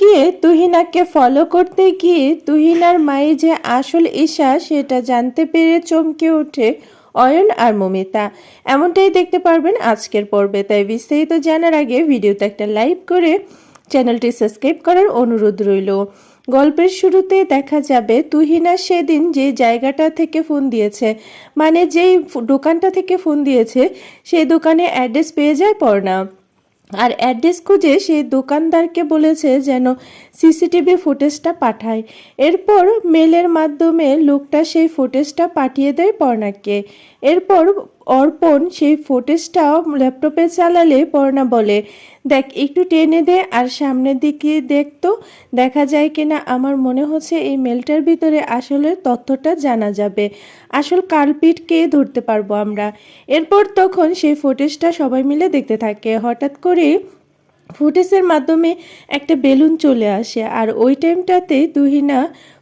লুকিয়ে তুহিনাকে ফলো করতে গিয়ে তুহিনার মায়ে যে আসল ঈশা সেটা জানতে পেরে চমকে ওঠে অয়ন আর মমিতা। এমনটাই দেখতে পারবেন আজকের পর্বে। তাই বিস্তারিত জানার আগে ভিডিওতে একটা লাইক করে চ্যানেলটি সাবস্ক্রাইব করার অনুরোধ রইল। গল্পের শুরুতে দেখা যাবে তুহিনা সেদিন যে জায়গাটা থেকে ফোন দিয়েছে মানে যেই দোকানটা থেকে ফোন দিয়েছে, সেই দোকানে অ্যাড্রেস পেয়ে যায় পর্ণা। আর অ্যাড্রেস খুঁজে সে দোকানদারকে বলেছে যেন সিসিটিভি ফুটেজটা পাঠায়। এরপর মেলের মাধ্যমে লোকটা সেই ফুটেজটা পাঠিয়ে দেয় পর্ণাকে এরপর অর্পণ সেই ফুটেজটা ল্যাপটপে চালালে পর্ণা বলে, দেখ, একটু টেনে দে আর সামনের দিকে দেখতো দেখা যায় কিনা আমার মনে হচ্ছে এই মেলটার ভিতরে আসলে তথ্যটা জানা যাবে। আসল কালপিটকে ধরতে পারব আমরা। এরপর তখন সেই ফুটেজটা সবাই মিলে দেখতে থাকে। হঠাৎ করে ফুটেজের মাধ্যমে একটা বেলুন চলে আসে আর ওই টাইমটাতে তুহিনা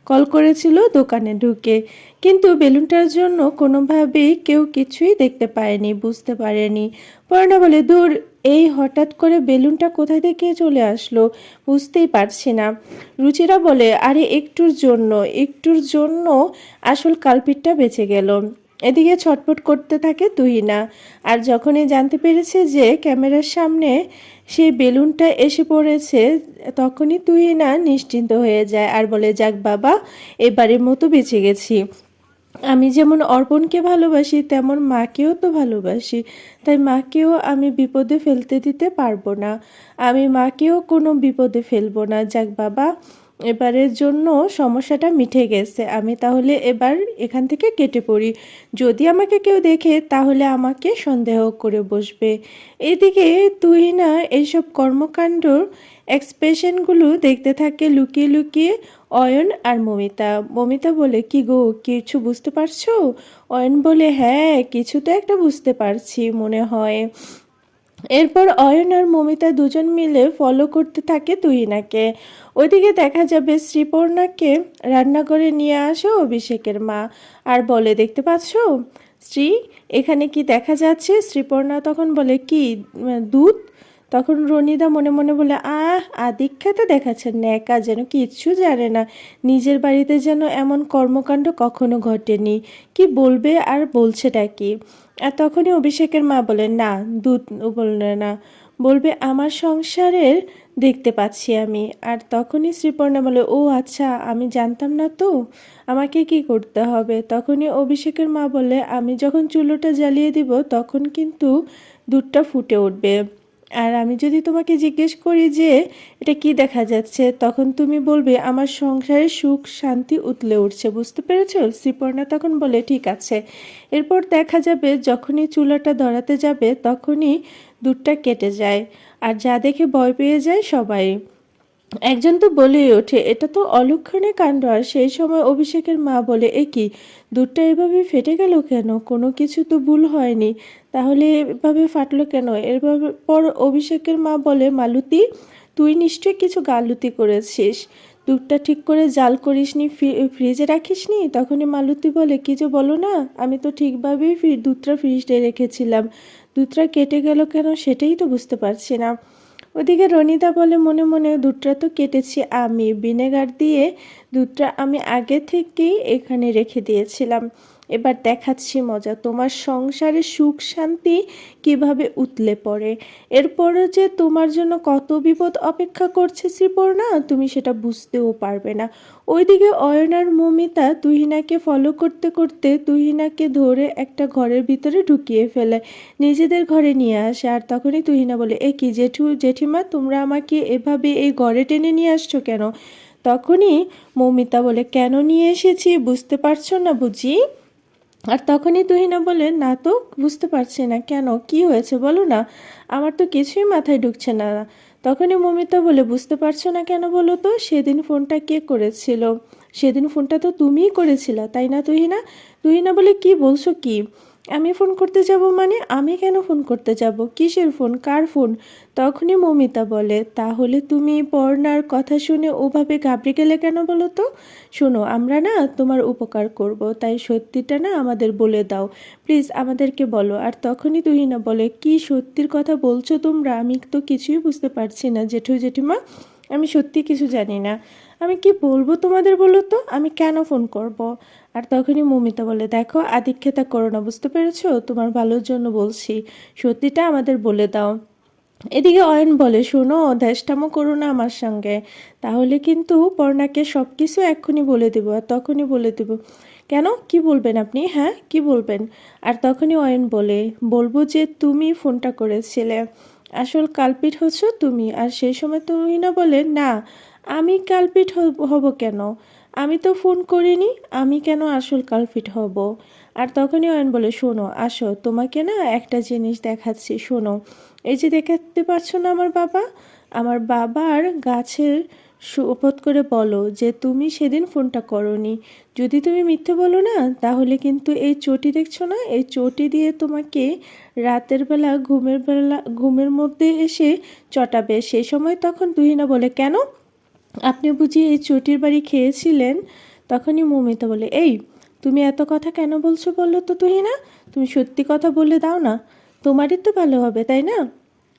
কল করেছিল দোকানে ঢুকে। কিন্তু বেলুনটার জন্য কোনোভাবেই কেউ কিছুই দেখতে পায়নি, বুঝতে পারেনি। পর্ণা বলে, দূর, এই হঠাৎ করে বেলুনটা কোথা থেকে চলে আসলো বুঝতেই পারছি না। রুচিরা বলে, আরে, একটুর জন্য একটুর জন্য আসল কালপিটটা বেঁচে গেল। এদিকে ছটপট করতে থাকে তুহিনা। আর যখনই জানতে পেরেছে যে ক্যামেরার সামনে সেই বেলুনটা এসে পড়েছে, তখনই তুই না নিশ্চিন্ত হয়ে যায় আর বলে, যাক বাবা, এবারের মতো বেঁচে গেছি। আমি যেমন অর্পণকে ভালোবাসি, তেমন মাকেও তো ভালোবাসি। তাই মাকেও আমি বিপদে ফেলতে দিতে পারব না। আমি মাকেও কোনো বিপদে ফেলব না। যাক বাবা এবারের জন্য সমস্যাটা মিটে গেছে। আমি তাহলে এবার এখান থেকে কেটে পড়ি। যদি আমাকে কেউ দেখে, তাহলে আমাকে সন্দেহ করে বসবে। এদিকে তুই না এইসব কর্মকাণ্ড এক্সপ্রেশনগুলো দেখতে থাকে লুকিয়ে লুকিয়ে অয়ন আর মমিতা। মমিতা বলে, কি গো, কিছু বুঝতে পারছ? অয়ন বলে হ্যাঁ কিছু তো একটা বুঝতে পারছি মনে হয়। এরপর অয়ন আর মমিতা দুজন মিলে ফলো করতে থাকে তুহিনাকে। ওইদিকে দেখা যাবে শ্রীপর্ণাকে রান্নাঘরে নিয়ে আসো অভিষেকের মা। আর বলে, দেখতে পাচ্ছ? শ্রী এখানে কি দেখা যাচ্ছে? শ্রীপর্ণা তখন বলে, কি, দুধ? তখন রনিদা মনে মনে বলে, আহ আদিক্ষাতে দেখাচ্ছে ন্যাকা, যেন কিচ্ছু জানে না। নিজের বাড়িতে যেন এমন কর্মকাণ্ড কখনো ঘটেনি। কি বলবে আর বলছেটা কি? আর তখনই অভিষেকের মা বলে, না, দুধ বললে না। বলবে, আমার সংসারের দেখতে পাচ্ছি আমি। আর তখনই শ্রীপর্ণা বলে, ও আচ্ছা আমি জানতাম না তো। আমাকে কি করতে হবে? তখনই অভিষেকের মা বলে, আমি যখন চুলোটা জ্বালিয়ে দিব, তখন কিন্তু দুধটা ফুটে উঠবে। আর আমি যদি তোমাকে জিজ্ঞেস করি যে এটা কি দেখা যাচ্ছে, তখন তুমি বলবে, আমার সংসারে সুখ, শান্তি উতলে উঠছে। বুঝতে পেরেছ? শ্রীপর্ণা তখন বলে, ঠিক আছে। এরপর দেখা যাবে, যখনই চুলাটা ধরাতে যাবে, তখনই দুধটা কেটে যায়। আর যা দেখে ভয় পেয়ে যায় সবাই। একজন তো বলেই ওঠে, এটা তো অলক্ষণে কাণ্ড আর সেই সময় অভিষেকের মা বলে, এ কি, দুধটা এভাবে ফেটে গেল কেন? কোনো কিছু তো ভুল হয়নি। তাহলে এভাবে ফাটলো কেন? এরভাবে পর অভিষেকের মা বলে, মালতী, তুই নিশ্চয়ই কিছু গালুতি করেছিস। দুধটা ঠিক করে জাল করিসনি, ফ্রি- ফ্রিজে রাখিসনি? তখনই মালতী বলে, কি যে বলো না, আমি তো ঠিকভাবেই দুধটা ফ্রিজে রেখেছিলাম। দুধটা কেটে গেল কেন সেটাই তো বুঝতে পারছি না। ওদিকে রনিতা বলে, মনে মনে, দুধটা তো কেটেছি আমি। ভিনেগার দিয়ে দুধটা আমি আগে থেকেই এখানে রেখে দিয়েছিলাম। এবার দেখাচ্ছি মজা। তোমার সংসারে সুখ, শান্তি কীভাবে উতলে পড়ে? এরপরও যে তোমার জন্য কত বিপদ অপেক্ষা করছে শ্রীপর্ণা, তুমি সেটা বুঝতেও পারবে না। ওইদিকে অয়ন আর মমিতা তুহিনাকে ফলো করতে করতে তুহিনাকে ধরে একটা ঘরের ভিতরে ঢুকিয়ে ফেলে। নিজেদের ঘরে নিয়ে আসে। আর তখনই তুহিনা বলে, এ কি জেঠু, জেঠিমা, তোমরা আমাকে এভাবে এই ঘরে টেনে নিয়ে আসছো কেন? তখনই মৌমিতা বলে, কেন নিয়ে এসেছি? বুঝতে পারছ না বুঝি? আর তখনই তুহিনা বলে, না তো, বুঝতে পারছি না কেন, কি হয়েছে বলো না, আমার তো কিছুই মাথায় ঢুকছে না। তখনই মমিতা বলে, বুঝতে পারছ না কেন বলো তো, সেদিন ফোনটা কে করেছিল? সেদিন ফোনটা তো তুমিই করেছিলা, তাই না তুহিনা? তুহিনা বলে, কি বলছো কি? আমি ফোন করতে যাব মানে আমি কেন ফোন করতে যাব? কিসের ফোন? কার ফোন? তখনই মমিতা বলে, তাহলে তুমি পর্ণার কথা শুনে ওভাবে ঘাবড়ে গেলে কেন বলো তো? শোনো, আমরা না তোমার উপকার করব, তাই সত্যিটা না আমাদের বলে দাও। প্লিজ আমাদেরকে বলো। আর তখনই তুহিনা বলে, কি সত্যির কথা বলছো তোমরা? আমি তো কিছুই বুঝতে পারছি না, জেঠু জেঠিমা। আমি সত্যি কিছু জানি না। আমি কি বলব তোমাদের বলো তো? আমি কেন ফোন করব। আর তখনই মমিতা বলে, দেখো আদিক্ষেতা করো না, বুঝতে পেরেছ? তোমার ভালোর জন্য বলছি। সত্যিটা আমাদের বলে দাও। এদিকে অয়ন বলে, শোনো, দেশটামো করো না আমার সঙ্গে। তাহলে কিন্তু পর্ণাকে সব কিছু এক্ষুনি বলে দেবো, আর তখনই বলে দেবো। কেন? কি বলবেন আপনি? হ্যাঁ কি বলবেন? আর তখনই অয়ন বলে, বলব যে তুমি ফোনটা করেছিলে। আসল কালপিট হচ্ছ তুমি, আর সেই সময় তুমি না বলে, না, আমি কালপিট হব কেন? আমি তো ফোন করিনি, আমি কেন আসল কালফিট হব? আর তখনই অয়ন বলে, শোনো, আসো, তোমাকে না একটা জিনিস দেখাচ্ছি, শোনো। এই যে দেখাতে পারছ না আমার বাবা? আমার বাবার গাছের শপথ করে বলো যে, তুমি সেদিন ফোনটা করনি। যদি তুমি মিথ্যে বলো না, তাহলে কিন্তু এই চটি দেখছ না? এই চটি দিয়ে তোমাকে রাতের বেলা, ঘুমের বেলা, ঘুমের মধ্যে এসে চটাবে। সেই সময় তখন তুহিনা বলে, কেন? আপনি বুঝি এই চটির বাড়ি খেয়েছিলেন? তখনই মৌমিতা বলে, এই, তুমি এত কথা কেন বলছো বলল তো তুহিনা? তুমি সত্যি কথা বলে দাও না। তোমারই তো ভালো হবে, তাই না?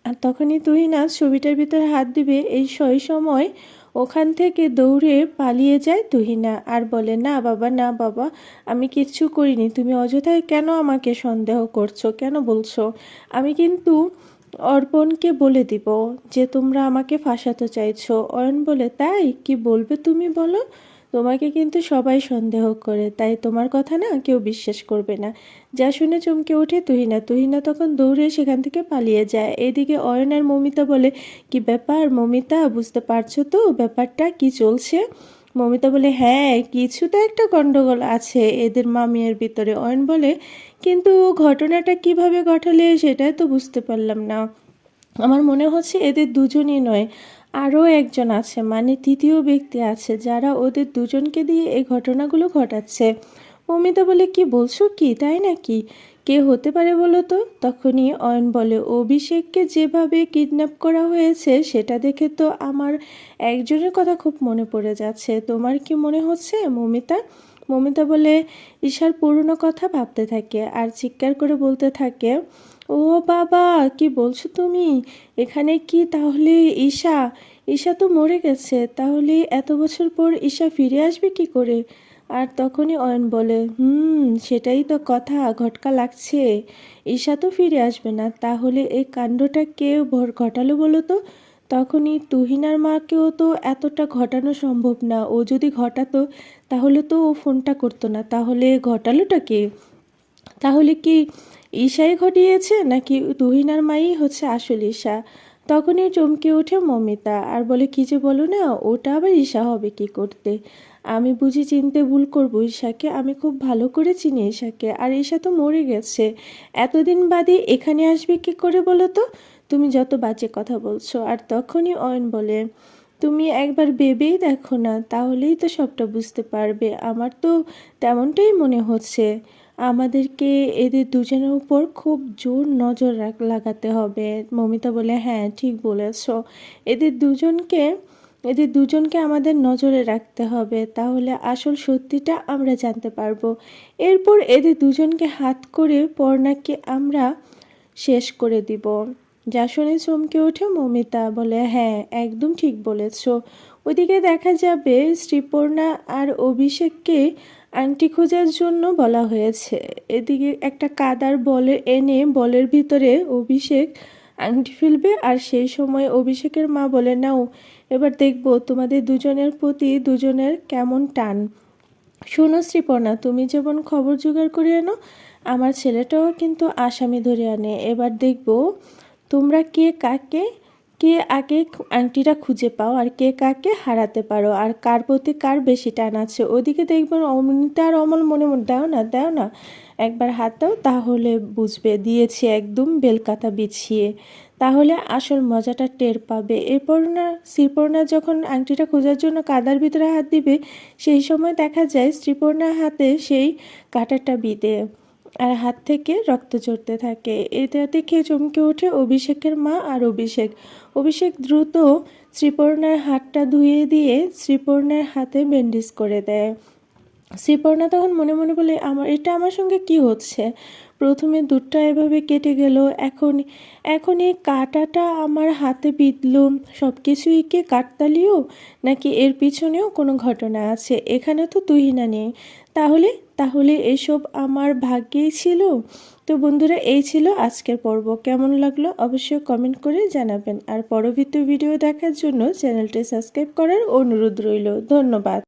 আর তখনই তুহিনা ছবিটার ভিতরে হাত দিবে, এই সই সময় ওখান থেকে দৌড়ে পালিয়ে যায় তুহিনা। আর বলে, না বাবা না বাবা, আমি কিচ্ছু করিনি। তুমি অযথায় কেন আমাকে সন্দেহ করছ? কেন বলছো? আমি কিন্তু অর্পণকে বলে দিব যে, তোমরা আমাকে ফাঁসাতে চাইছো। অয়ন বলে, তাই? কি বলবে তুমি বলো? তোমাকে কিন্তু সবাই সন্দেহ করে, তাই তোমার কথা না কেউ বিশ্বাস করবে না। যা শুনে চমকে ওঠে তুহিনা। তুহিনা তখন দৌড়ে সেখান থেকে পালিয়ে যায়। এদিকে অয়ন আর মমিতা বলে, কি ব্যাপার মমিতা? বুঝতে পারছ তো ব্যাপারটা? কি চলছে? মমিতা বলে হ্যাঁ কিছু তো একটা গন্ডগোল আছে, এদের মামিয়ার ভিতরে। অয়ন বলে, কিন্তু ঘটনাটা কীভাবে ঘটালে সেটাই তো বুঝতে পারলাম না। আমার মনে হচ্ছে এদের দুজনই নয়, আরও একজন আছে মানে তৃতীয় ব্যক্তি আছে, যারা ওদের দুজনকে দিয়ে এই ঘটনাগুলো ঘটাচ্ছে। মমিতা বলে, কি বলছো কি? তাই নাকি? কে হতে পারে বলো তো? তখনই অয়ন বলে, অভিষেককে যেভাবে কিডন্যাপ করা হয়েছে, সেটা দেখে তো আমার একজনের কথা খুব মনে পড়ে যাচ্ছে। তোমার কি মনে হচ্ছে, মমিতা? মমিতা বলে, ঈশার পুরনো কথা ভাবতে থাকে আর চিৎকার করে বলতে থাকে, ও বাবা, কি বলছো তুমি? এখানে কি তাহলে ঈশা? ঈশা তো মরে গেছে, তাহলে এত বছর পর ঈশা ফিরে আসবে কি করে? আর তখনই অয়ন বলে, হুম, সেটাই তো কথা, ঘটকা লাগছে। ঈশা তো ফিরে আসবে না, তাহলে এই কাণ্ডটা কে ভর ঘটালো বলো তো? তখনই তুহিনার মাকেও তো এতটা ঘটানো সম্ভব না, ও যদি ঘটাতো, তাহলে তো ও ফোনটা করতো না, তাহলে ঘটালোটা কে? তাহলে কি ঈশাই ঘটিয়েছে, নাকি তুহিনার মাই হচ্ছে আসল ঈশা? তখনই চমকে ওঠে মমিতা, আর বলে, কি যে বলো না, ওটা আবার ঈশা হবে কি করতে? আমি বুঝি চিনতে ভুল করব ঈশাকে, আমি খুব ভালো করে চিনি ঈশাকে, আর ঈশা তো মরে গেছে। এতদিন বাদে এখানে আসবে কি করে বলো তো? তুমি যত বাজে কথা বলছো, আর তখনই অয়ন বলে, তুমি একবার ভেবেই দেখো না, তাহলেই তো সবটা বুঝতে পারবে। আমার তো তেমনটাই মনে হচ্ছে। আমাদেরকে এদের দুজনের উপর খুব জোর নজর লাগাতে হবে। মমিতা বলে হ্যাঁ ঠিক বলেছ। এদের দুজনকে এদের দুজনকে আমাদের নজরে রাখতে হবে, তাহলে আসল সত্যিটা আমরা জানতে পারব। এরপর এদের দুজনকে হাত করে পর্ণাকে আমরা শেষ করে দিব। যা শুনে চমকে ওঠে মমিতা, বলে হ্যাঁ একদম ঠিক বলেছ। ওদিকে দেখা যাবে শ্রীপর্ণা আর অভিষেককে আংটি খোঁজার জন্য বলা হয়েছে। এদিকে একটা কাদার বলে এনে বলের ভিতরে অভিষেক আংটি ফেলবে আর সেই সময় অভিষেকের মা বলে, নাও, এবার দেখব তোমাদের দুজনের প্রতি দুজনের কেমন টান। শোনো শ্রীপর্ণা, তুমি যেমন খবর জোগাড় করে এনো আমার ছেলেটাও কিন্তু আসামি ধরে আনে। এবার দেখব তোমরা কে কাকে, কে আগে আংটিটা খুঁজে পাও আর কে কাকে হারাতে পারো আর কার প্রতি কার বেশি টান আছে। ওদিকে দেখবেন অমৃতা আর অমল মনে মনে, দাও না দাও না একবার হাত দাও, তাহলে বুঝবে, দিয়েছি একদম বেলকাতা বিছিয়ে। তাহলে আসল মজাটা টের পাবে। এরপর না, শ্রীপর্ণা যখন আংটিটা খোঁজার জন্য কাদার ভিতরে হাত দিবে, সেই সময় দেখা যায় শ্রীপর্ণার হাতে সেই কাঁটাটা বিঁধে আর হাত থেকে রক্ত ঝরতে থাকে। এটা দেখে চমকে ওঠে? অভিষেকের মা আর অভিষেক। অভিষেক দ্রুত শ্রীপর্ণার হাতটা ধুয়ে দিয়ে শ্রীপর্ণার হাতে ব্যান্ডেজ করে দেয়। শ্রীপর্ণা তখন মনে মনে বলে, আমার, এটা আমার সঙ্গে কি হচ্ছে? প্রথমে দুধটা এভাবে কেটে গেল, এখন এখন এই কাটাটা আমার হাতে বিঁধলো। সব কিছুই কি কাকতালীয় নাকি এর পিছনেও কোনো ঘটনা আছে? এখানে তো তুহিনা নেই। তাহলে তাহলে এসব আমার ভাগ্যেই ছিল? তো বন্ধুরা, এই ছিল আজকের পর্ব। কেমন লাগল অবশ্যই কমেন্ট করে জানাবেন। আর পরবর্তী ভিডিও দেখার জন্য চ্যানেলটি সাবস্ক্রাইব করার অনুরোধ রইল। ধন্যবাদ।